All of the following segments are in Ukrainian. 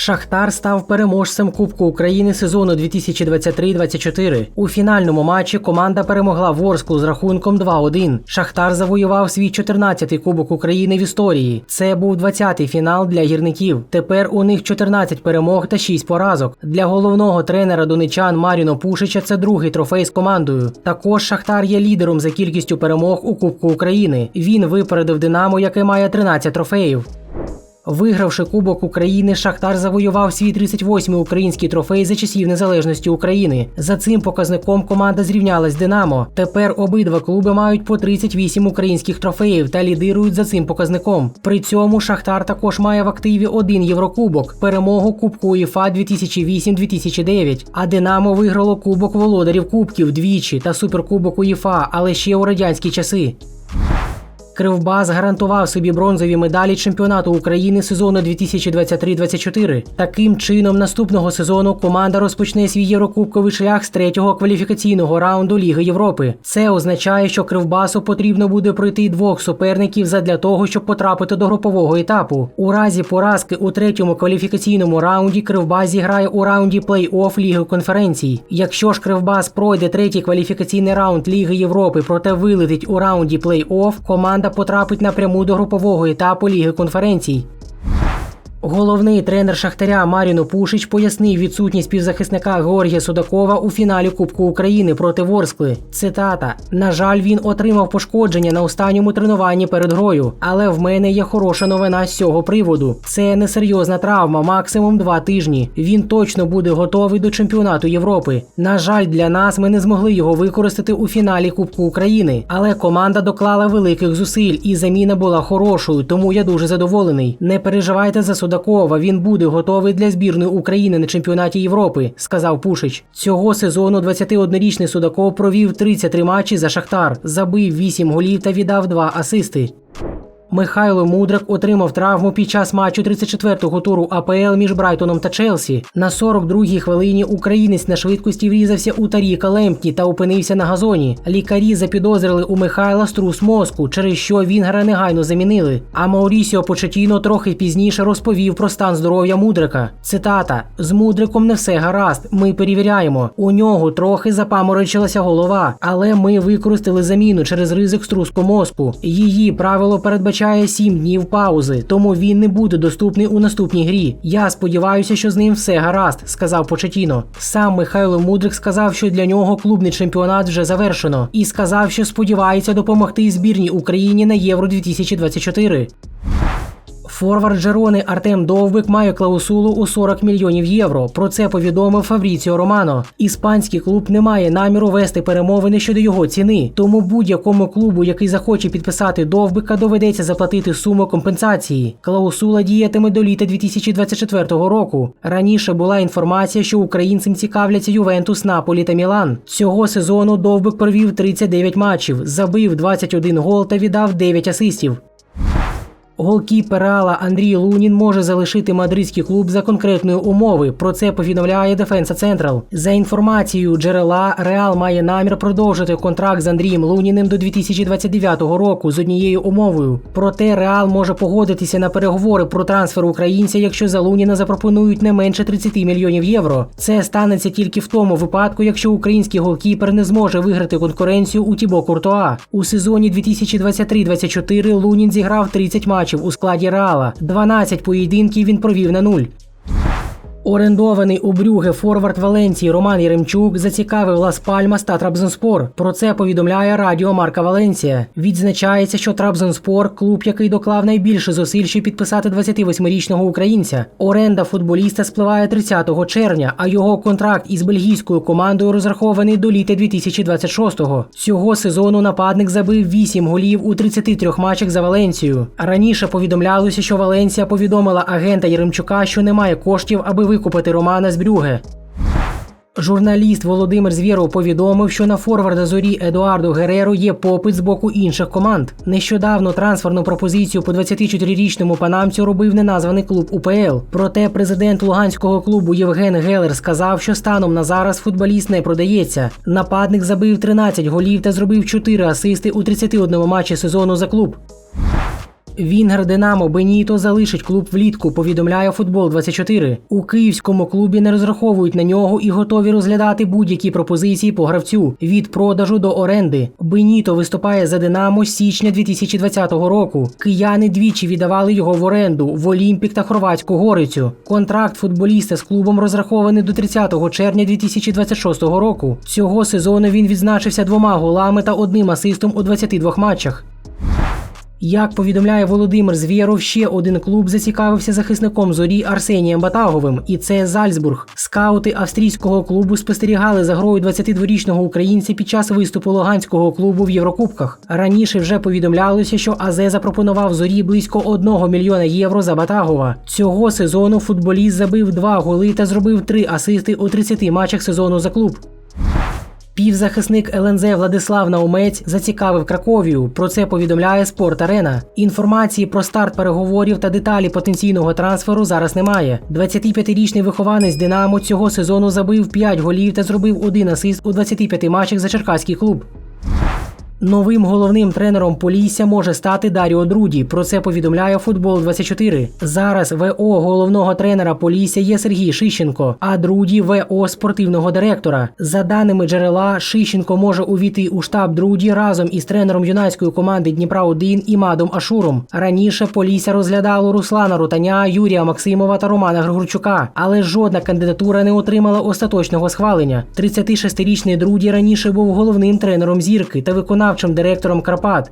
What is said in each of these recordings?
Шахтар став переможцем Кубку України сезону 2023-24. У фінальному матчі команда перемогла Ворсклу з рахунком 2-1. Шахтар завоював свій 14-й Кубок України в історії. Це був 20-й фінал для гірників. Тепер у них 14 перемог та 6 поразок. Для головного тренера донечан Маріно Пушича це другий трофей з командою. Також Шахтар є лідером за кількістю перемог у Кубку України. Він випередив Динамо, яке має 13 трофеїв. Вигравши Кубок України, Шахтар завоював свій 38-й український трофей за часів незалежності України. За цим показником команда зрівнялась Динамо. Тепер обидва клуби мають по 38 українських трофеїв та лідирують за цим показником. При цьому Шахтар також має в активі один Єврокубок, перемогу Кубку УЄФА 2008-2009. А Динамо виграло Кубок володарів Кубків двічі та Суперкубок УЄФА, але ще у радянські часи. Кривбас гарантував собі бронзові медалі чемпіонату України сезону 2023-24. Таким чином, наступного сезону команда розпочне свій єврокубковий шлях з третього кваліфікаційного раунду Ліги Європи. Це означає, що Кривбасу потрібно буде пройти двох суперників задля того, щоб потрапити до групового етапу. У разі поразки у третьому кваліфікаційному раунді Кривбас зіграє у раунді плей-офф Ліги конференцій. Якщо ж Кривбас пройде третій кваліфікаційний раунд Ліги Європи, проте вилетить у раунді плей-офф, команда потрапить напряму до групового етапу Ліги конференцій. Головний тренер Шахтаря Маріно Пушич пояснив відсутність півзахисника Георгія Судакова у фіналі Кубку України проти Ворскли. Цитата: На жаль, він отримав пошкодження на останньому тренуванні перед грою, але в мене є хороша новина з цього приводу. Це несерйозна травма, максимум два тижні. Він точно буде готовий до чемпіонату Європи. На жаль, для нас ми не змогли його використати у фіналі Кубку України, але команда доклала великих зусиль, і заміна була хорошою, тому я дуже задоволений. Не переживайте за Судакова, він буде готовий для збірної України на чемпіонаті Європи, сказав Пушич. Цього сезону 21-річний Судаков провів 33 матчі за Шахтар, забив 8 голів та віддав 2 асисти. Михайло Мудрик отримав травму під час матчу 34-го туру АПЛ між Брайтоном та Челсі. На 42-й хвилині українець на швидкості врізався у Таріка Лемпні та опинився на газоні. Лікарі запідозрили у Михайла струс мозку, через що Вінгера негайно замінили. А Маурісіо Почетіно трохи пізніше розповів про стан здоров'я Мудрика. Цитата: з Мудриком не все гаразд. Ми перевіряємо. У нього трохи запаморочилася голова, але ми використали заміну через ризик струску мозку. Її правило передбачає 7 днів паузи, тому він не буде доступний у наступній грі. Я сподіваюся, що з ним все гаразд, сказав Почетіно. Сам Михайло Мудрик сказав, що для нього клубний чемпіонат вже завершено, і сказав, що сподівається допомогти збірній Україні на Євро 2024. Форвард Джерони Артем Довбик має клаусулу у 40 мільйонів євро. Про це повідомив Фабріціо Романо. Іспанський клуб не має наміру вести перемовини щодо його ціни. Тому будь-якому клубу, який захоче підписати довбика, доведеться заплатити суму компенсації. Клаусула діятиме до літа 2024 року. Раніше була інформація, що українцям цікавляться Ювентус, Наполі та Мілан. Цього сезону Довбик провів 39 матчів, забив 21 гол та віддав 9 асистів. Голкіпер Реала Андрій Лунін може залишити мадридський клуб за конкретної умови. Про це повідомляє Дефенса Централ. За інформацією джерела, Реал має намір продовжити контракт з Андрієм Луніним до 2029 року з однією умовою. Проте Реал може погодитися на переговори про трансфер українця, якщо за Луніна запропонують не менше 30 мільйонів євро. Це станеться тільки в тому випадку, якщо український голкіпер не зможе виграти конкуренцію у Тібо Куртуа. У сезоні 2023-24 Лунін зіграв 30 матчів у складі Реала. 12 поєдинків він провів на нуль. Орендований у Брюге форвард Валенції Роман Єремчук зацікавив Лас Пальмас та Трабзонспор. Про це повідомляє радіо Марка Валенція. Відзначається, що Трабзонспор клуб, який доклав найбільше зусиль, щоб підписати 28-річного українця. Оренда футболіста спливає 30 червня, а його контракт із бельгійською командою розрахований до літа 2026-го. Цього сезону нападник забив 8 голів у 33 матчах за Валенцію. Раніше повідомлялося, що Валенція повідомила агента Єремчука, що немає коштів, аби викупити Романа з Брюге. Журналіст Володимир Звєров повідомив, що на форварда зорі Едуардо Гереро є попит з боку інших команд. Нещодавно трансферну пропозицію по 24-річному панамцю робив неназваний клуб УПЛ. Проте президент луганського клубу Євген Гелер сказав, що станом на зараз футболіст не продається. Нападник забив 13 голів та зробив 4 асисти у 31 матчі сезону за клуб. Вінгер Динамо Беніто залишить клуб влітку. Повідомляє футбол 24 У київському клубі не розраховують на нього і готові розглядати будь-які пропозиції по гравцю від продажу до оренди. Беніто виступає за Динамо з січня 2020 року. Кияни двічі віддавали його в оренду в Олімпік та Хорватську Горицю. Контракт футболіста з клубом розрахований до 30 червня 2026 року. Цього сезону він відзначився двома голами та одним асистом у 22 матчах. Як повідомляє Володимир Звєров, ще один клуб зацікавився захисником зорі Арсенієм Батаговим, і це Зальцбург. Скаути австрійського клубу спостерігали за грою 22-річного українця під час виступу Луганського клубу в Єврокубках. Раніше вже повідомлялося, що АЗ запропонував зорі близько 1 мільйона євро за Батагова. Цього сезону футболіст забив два голи та зробив три асисти у 30 матчах сезону за клуб. Півзахисник ЛНЗ Владислав Наумець зацікавив Краковію. Про це повідомляє Спорт Арена. Інформації про старт переговорів та деталі потенційного трансферу зараз немає. 25-річний вихованець Динамо цього сезону забив 5 голів та зробив один асист у 25 матчах за черкаський клуб. Новим головним тренером Полісся може стати Даріо Друді. Про це повідомляє Футбол 24 Зараз ВО головного тренера Полісся є Сергій Шищенко, а Друді ВО спортивного директора. За даними джерела, Шищенко може увійти у штаб Друді разом із тренером юнацької команди Дніпра 1 Імадом Ашуром. Раніше Полісся розглядало Руслана Рутаня, Юрія Максимова та Романа Григорчука, але жодна кандидатура не отримала остаточного схвалення. 36-річний Друді раніше був головним тренером зірки та виконав виконавчим директором Карпат.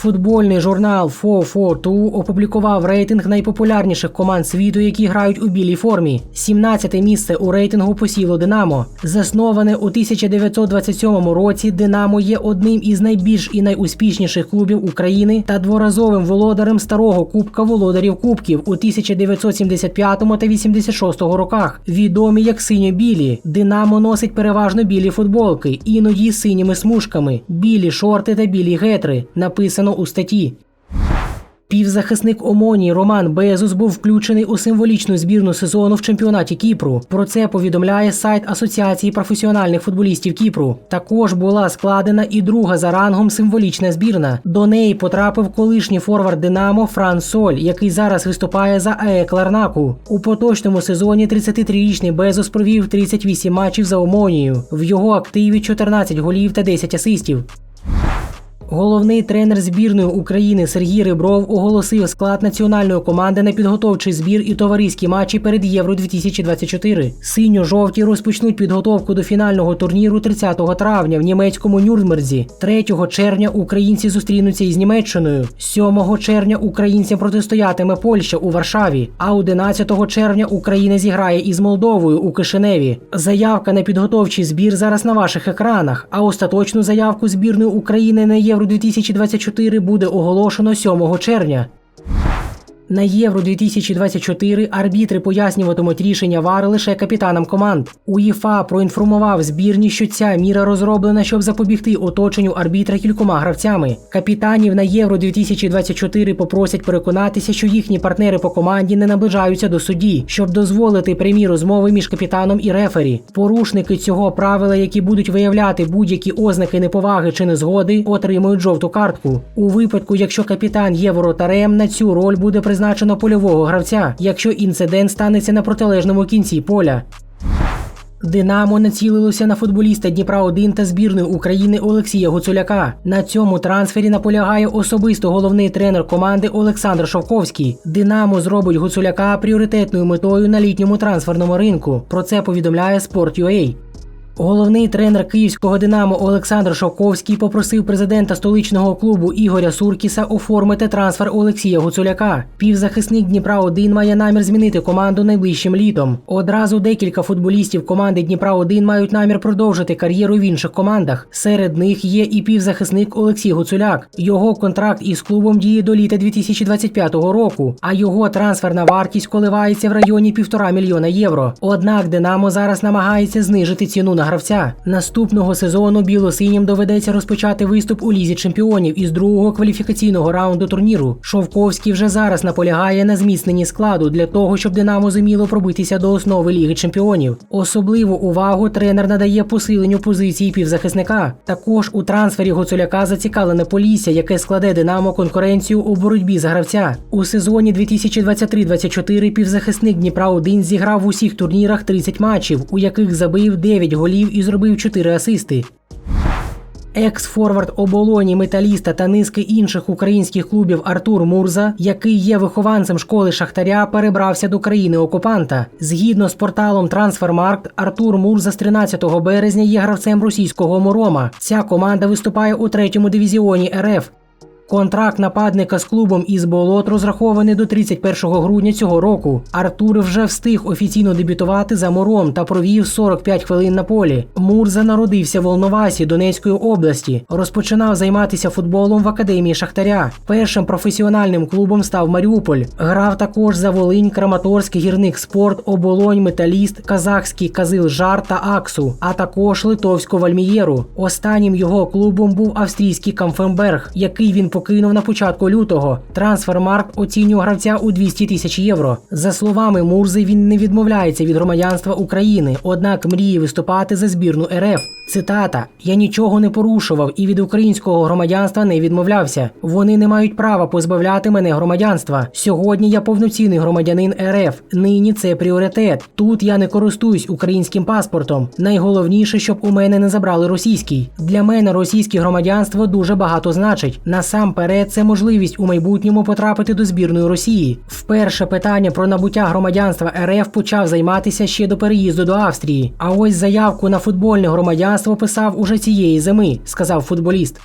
Футбольний журнал 442 опублікував рейтинг найпопулярніших команд світу, які грають у білій формі. 17-те місце у рейтингу посіло Динамо. Засноване у 1927 році, Динамо є одним із найбільш і найуспішніших клубів України та дворазовим володарем старого кубка володарів кубків у 1975 та 86 роках. Відомі як синьо-білі. Динамо носить переважно білі футболки, іноді синіми смужками, білі шорти та білі гетри. Написано у статті. Півзахисник Омоні Роман Безус був включений у символічну збірну сезону в чемпіонаті Кіпру. Про це повідомляє сайт Асоціації професіональних футболістів Кіпру. Також була складена і друга за рангом символічна збірна. До неї потрапив колишній форвард Динамо Фран Соль, який зараз виступає за АЕК Ларнаку. У поточному сезоні 33-річний Безус провів 38 матчів за Омонію. В його активі 14 голів та 10 асистів. Головний тренер збірної України Сергій Рибров оголосив склад національної команди на підготовчий збір і товариські матчі перед Євро 2024 Синьо-жовті розпочнуть підготовку до фінального турніру 30 травня в німецькому Нюрнберзі. 3 червня українці зустрінуться із Німеччиною. 7 червня українцям протистоятиме Польща у Варшаві. А 11 червня Україна зіграє із Молдовою у Кишиневі. Заявка на підготовчий збір зараз на ваших екранах. А остаточну заявку збірної України на Євро Євро 2024 буде оголошено 7 червня. На Євро 2024 арбітри пояснюватимуть рішення ВАР лише капітанам команд. УЄФА проінформував збірні, що ця міра розроблена, щоб запобігти оточенню арбітра кількома гравцями. Капітанів на Євро 2024 попросять переконатися, що їхні партнери по команді не наближаються до судді, щоб дозволити прямі розмови між капітаном і рефері. Порушники цього правила, які будуть виявляти будь-які ознаки неповаги чи незгоди, отримують жовту картку. У випадку, якщо капітан є воротарем, на цю роль буде призначено призначено польового гравця, якщо інцидент станеться на протилежному кінці поля. Динамо націлилося на футболіста Дніпра 1 та збірної України Олексія Гуцуляка. На цьому трансфері наполягає особисто головний тренер команди Олександр Шовковський. Динамо зробить Гуцуляка пріоритетною метою на літньому трансферному ринку. Про це повідомляє Sport.ua. Головний тренер київського Динамо Олександр Шовковський попросив президента столичного клубу Ігоря Суркіса оформити трансфер Олексія Гуцуляка. Півзахисник Дніпра 1 має намір змінити команду найближчим літом. Одразу декілька футболістів команди Дніпра 1 мають намір продовжити кар'єру в інших командах. Серед них є і півзахисник Олексій Гуцуляк. Його контракт із клубом діє до літа 2025 року, а його трансферна вартість коливається в районі півтора мільйона євро. Однак Динамо зараз намагається знижити ціну на гравця. Наступного сезону білосинім доведеться розпочати виступ у лізі чемпіонів із другого кваліфікаційного раунду турніру. Шовковський вже зараз наполягає на зміцненні складу для того, щоб Динамо зуміло пробитися до основи Ліги Чемпіонів. Особливу увагу тренер надає посиленню позиції півзахисника. Також у трансфері Гоцуляка зацікавлене Полісся, яке складе Динамо конкуренцію у боротьбі за гравця. У сезоні 2023-24 півзахисник Дніпра 1 зіграв в усіх турнірах 30 матчів, у яких забив 9 голів і зробив 4 асисти. Екс-форвард оболоні металіста та низки інших українських клубів Артур Мурза, який є вихованцем школи Шахтаря, перебрався до країни окупанта. Згідно з порталом Трансфермаркт, Артур Мурза з 13 березня є гравцем російського Мурома. Ця команда виступає у третьому дивізіоні РФ. Контракт нападника з клубом із болот розрахований до 31 грудня цього року. Артур вже встиг офіційно дебютувати за мором та провів 45 хвилин на полі. Мурза народився в Волновасі Донецької області. Розпочинав займатися футболом в академії Шахтаря. Першим професіональним клубом став Маріуполь. Грав також за Волинь, Краматорський гірник спорт, оболонь, металіст, казахський Казил Жар та Аксу, а також литовську Вальмієру. Останнім його клубом був австрійський Камфенберг, який він покинув на початку лютого. Трансфермаркт оцінює гравця у 200 тисяч євро. За словами Мурзи, він не відмовляється від громадянства України, однак мріє виступати за збірну РФ. Цитата: Я нічого не порушував і від українського громадянства не відмовлявся. Вони не мають права позбавляти мене громадянства. Сьогодні я повноцінний громадянин РФ. Нині це пріоритет. Тут я не користуюсь українським паспортом. Найголовніше, щоб у мене не забрали російський. Для мене російське громадянство дуже багато значить. Насамперед, це можливість у майбутньому потрапити до збірної Росії. Вперше питання про набуття громадянства РФ почав займатися ще до переїзду до Австрії. А ось заявку на футбольне громадянство писав уже цієї зими, сказав футболіст.